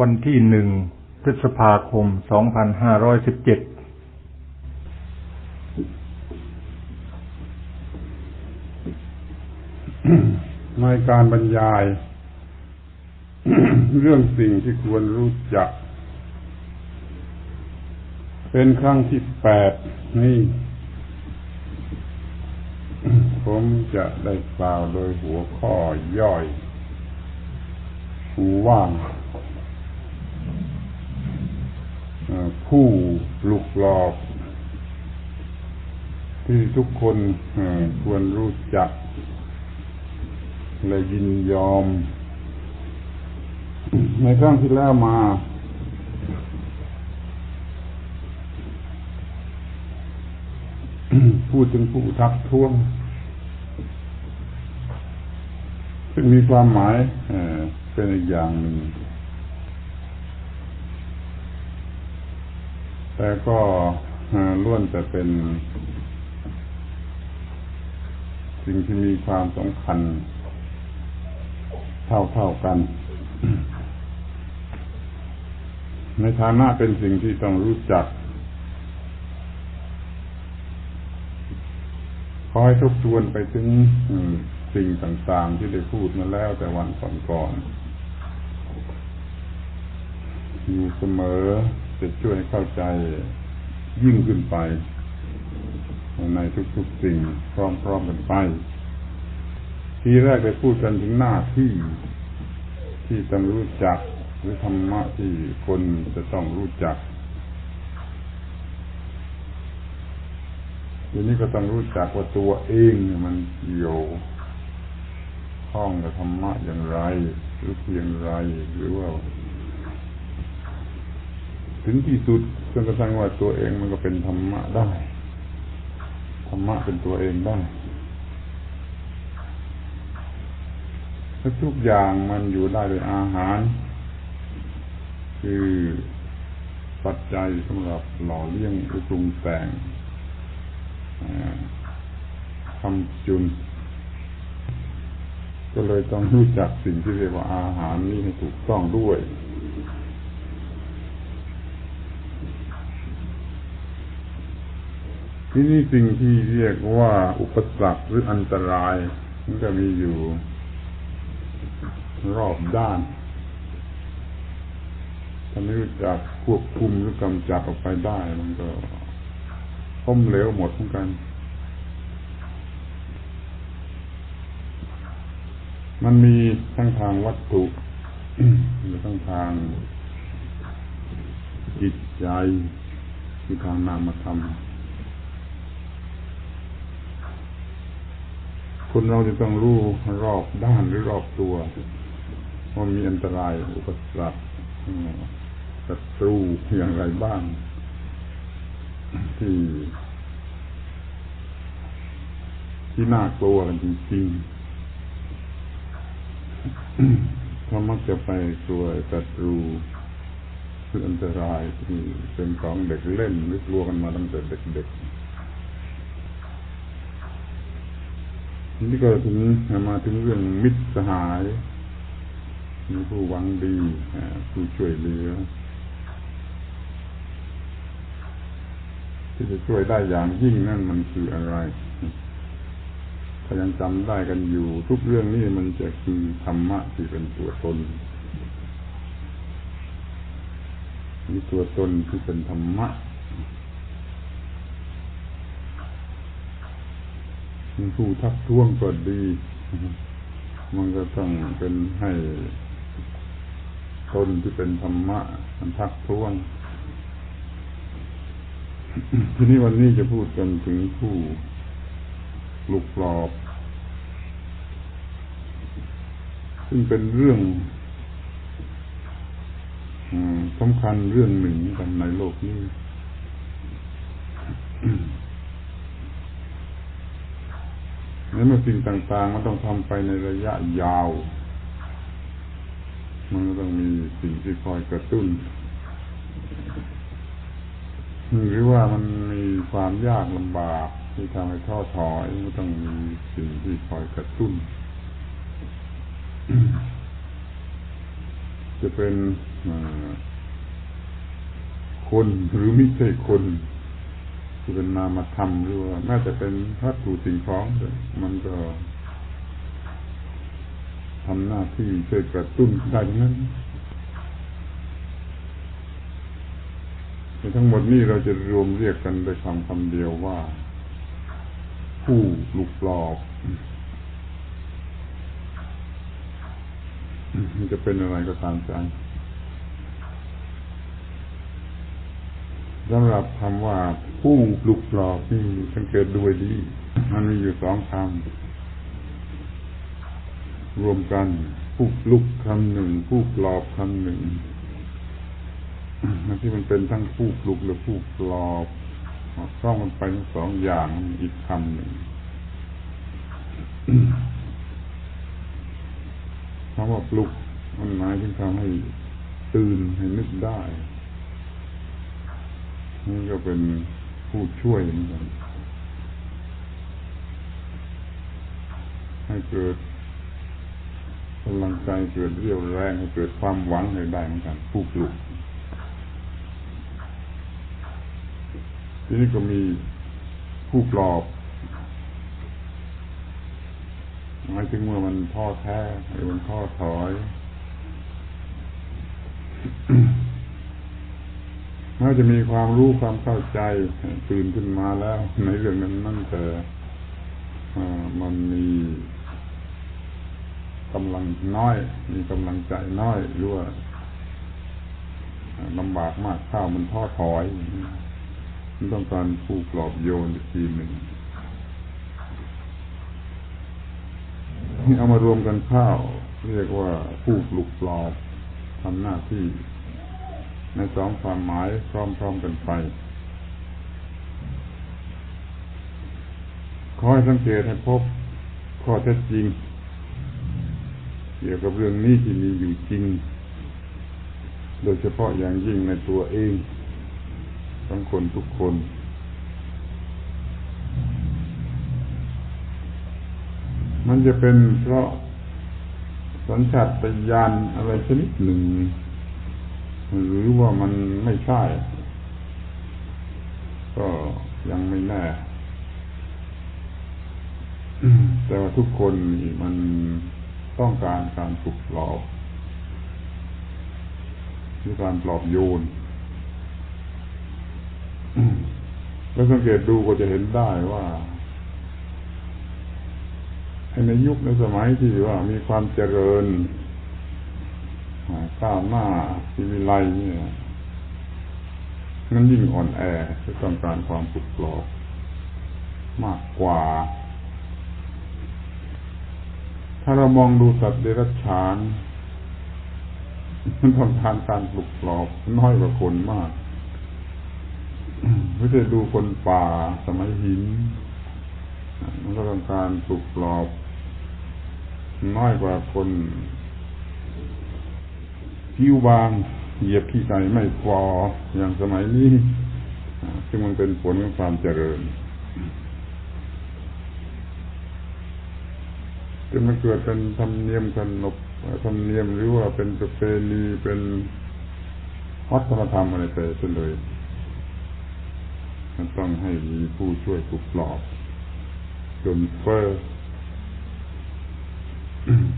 วันที่หนึ่งพฤษภาคม 2517ในการบรรยาย เรื่องสิ่งที่ควรรู้จัก เป็นครั้งที่แปดนี่ ผมจะได้กล่าวโดยหัวข้อย่อยหูว่างเอ่อ ผู้ลุกหลอกที่ทุกคนควรรู้จัก และยินยอม ในครั้งที่แล้วมา พูดถึงผู้ทักท้วง ซึ่งมีความหมายเอ่อเป็นอีกอย่างหนึ่ง แต่ก็ล้วนแต่เป็น สิ่งที่มีความสำคัญ เท่าเท่ากัน ในฐานะเป็นสิ่งที่ต้องรู้จัก ขอให้ทบทวนไปถึงสิ่งต่างๆ ที่ได้พูดมาแล้วแต่วันก่อนๆอยู่เสมอ จะช่วยให้เข้าใจยิ่งขึ้นไป ในทุกๆสิ่งพร้อมๆกันไป ทีแรกได้พูดกันถึงหน้าที่ที่ต้องรู้จักหรือธรรมะที่คนจะต้องรู้จักทีนี้ก็ต้องรู้จักว่าตัวเองมันเกี่ยวข้องกับธรรมะอย่างไร หรือเพียงไรหรือว่า ถึงที่สุดจนกระทั่งว่าตัวเองมันก็เป็นธรรมะได้ธรรมะเป็นตัวเองได้และทุกอย่างมันอยู่ได้ด้วยอาหาร คือปัจจัยสำหรับหล่อเลี้ยงหรือปรุงแต่งทำจุน ก็เลยต้องรู้จักสิ่งที่เรียกว่าอาหารนี้ให้ถูกต้องด้วย ที่นี่สิ่งที่เรียกว่าอุปสรรคหรืออันตราย มันก็มีอยู่ รอบด้านถ้าไม่รู้จักควบคุมหรือกำจัดออกไปได้ มันก็ล้มเหลวหมดเหมือนกันมันมีทั้งทางวัตถุและทั้งทางจิตใจคือทางนามธรรม คนเราจะต้องรู้รอบด้านหรือรอบตัวว่ามีอันตรายอุปสรรคศัตรูอย่างไรบ้าง ที่ที่น่ากลัวกันจริงๆเขามักจะไปกลัวศัตรูคืออันตรายที่เป็นของเด็กเล่นหรือกลัวกันมาตั้งแต่เด็กๆ นี่ก็ถึงมาถึงเรื่องมิตรสหายมีผู้หวังดีผู้ช่วยเหลือ ที่จะช่วยได้อย่างยิ่งนั่นมันคืออะไรถ้ายังจำได้กันอยู่ ทุกเรื่องนี้มันจะคือธรรมะที่เป็นตัวตนมีตัวตนที่เป็นธรรมะ มี ผู้ทักท้วงก็ดี มันก็ต้องเป็นให้ตนที่เป็นธรรมะมันทักท้วง ทีนี้วันนี้จะพูดกันถึงผู้ลุกปลอบ ซึ่งเป็นเรื่องสำคัญเรื่องหนึ่งกันในโลกนี้ ในเมื่อสิ่งต่างๆ มันต้องทำไปในระยะยาว มันก็ต้องมีสิ่งที่คอยกระตุ้น หรือว่ามันมีความยากลำบากที่ทำให้ท้อถอยมันต้องมีสิ่งที่คอยกระตุ้น จะเป็นคนหรือไม่ใช่คน ที่เป็นนามธรรมหรือว่าน่าจะเป็นวัตถุสิ่งของมันก็ทำหน้าที่ช่วยกระตุ้นได้ทั้งนั้นทั้งหมดนี้เราจะรวมเรียกกันโดยคำคำเดียวว่า ผู้ลุกปลอบมันจะเป็นอะไรก็ตามใจ สำหรับคำว่าผู้ปลุกปลอบนี่สังเกตด้วยดี มันมีอยู่สองคำรวมกัน ผู้ปลุกคำหนึ่ง ผู้ปลอบคำหนึ่งที่มันเป็นทั้งผู้ปลุกและผู้ปลอบต้องมันไปทั้งสองอย่างอีกคำหนึ่งคำว่าปลุกมันหมายถึงทำให้ตื่นให้นึกได้ นี่ก็เป็นผู้ช่วยเหมือนกันให้เกิดกำลังใจเกิดเรี่ยวแรงให้เกิดความหวังให้ได้เหมือนกัน ผู้ปลุกทีนี้ก็มีผู้ปลอบหมายถึงเมื่อมันท้อแท้หรือมันท้อถอย ถ้าจะมีความรู้ความเข้าใจตื่นขึ้นมาแล้ว ในเรื่องนั้นนั่นแต่มันมีกำลังน้อย มีกำลังใจน้อยหรือว่าลำบากมากข้าวมันท้อถอย มันต้องการผู้ปลอบโยนทีหนึ่งนี่เอามารวมกันข้าว เรียกว่าผู้ปลุกปลอบทำหน้าที่ ในสองความหมายพร้อมๆกันไปขอให้สังเกตให้พบข้อเท็จจริง เกี่ยวกับเรื่องนี้ที่มีอยู่จริง โดยเฉพาะอย่างยิ่งในตัวเองทั้งคนทุกคนมันจะเป็นเพราะสัญชาตญาณอะไรชนิดหนึ่ง หรือว่ามันไม่ใช่ ก็ยังไม่แน่แต่ว่าทุกคนมันต้องการการปลุกปลอบหรือการปลอบโยน แล้วสังเกตดูก็จะเห็นได้ว่าในยุคในสมัยที่ว่ามีความเจริญ ก้าวหน้าทีวิไลเนี่ยนั้นยิ่งอ่อนแอจะต้องการความปลุกปลอบมากกว่า ถ้าเรามองดูสัตว์เดรัจฉานมันต้องการการปลุกปลอบน้อยกว่าคนมากไม่ใช่ดูคนป่าสมัยหิน มันก็ต้องการปลุกปลอบ น้อยกว่าคน ผิวบางเหยียบขี้ไก่ไม่ฟออย่างสมัยนี้ซึ่งมันเป็นผลของความเจริญจนมันเกิดเป็นธรรมเนียมขนบธรรมเนียมหรือว่าเป็นประเพณีเป็นวัฒนธรรมอะไรไปเลยมันต้องให้มีผู้ช่วยปลุกปลอบจนเฟอ้อ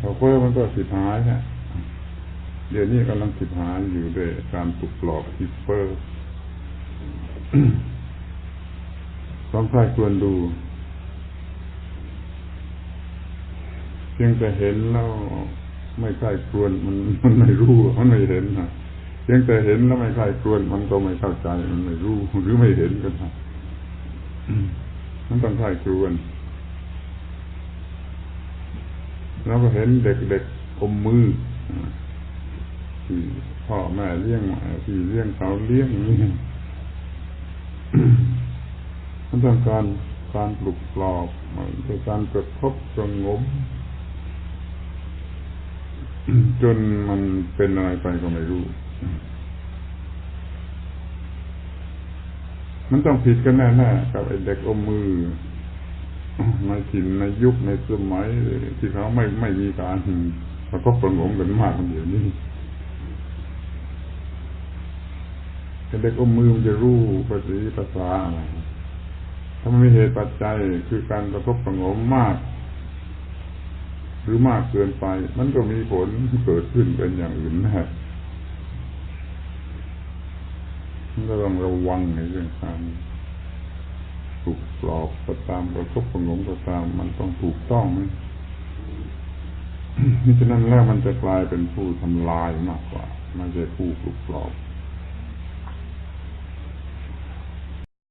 พอเฟอ้อมันก็สิบหายฮะ เดี๋ยวนี้กำลังสิบหาอยู่ด้วยการปลุกปลอบที่เฟอ้อต้องใครควรดูเพียงแต่เห็นแล้วไม่ใครควรมันมันไม่รู้มันไม่เห็นนะเพียงแต่เห็นแล้วไม่ใครควรมันก็ไม่เข้าใจมันไม่รู้หรือไม่เห็นกันนะมันต้องใครควรเราก็เห็นเด็กๆอมมือ ที่พ่อแม่เลี้ยงที่เลี้ยงเขาเลี้ยงนี่มันต้องการการปลุกปลอบมันเป็นการกระทบสงบจนมันเป็นอะไรไปก็ไม่รู้ มันต้องผิดกันแน่ๆกับไอ้เด็กอมมือในถิ่นในยุคในสมัยที่เขาไม่ไม่มีการประกอบประงมกันมากมันเดี๋ยวนี้ เด็กอมมือมันจะรู้ภาษีภาษาอะไรถ้ามันมีเหตุปัจจัยคือการกระทบประงมมาก หรือมากเกินไป มันก็มีผลเกิดขึ้นเป็นอย่างอื่นนะฮะมันก็ต้องระวังในเรื่องการถูกปลอบก็ตามกระทบประงมก็ตาม มันต้องถูกต้องไหมนี่ฉะนั้นแล้วมันจะกลายเป็นผู้ทำลายมากกว่าไม่ใช่ผู้ปลุกปลอบ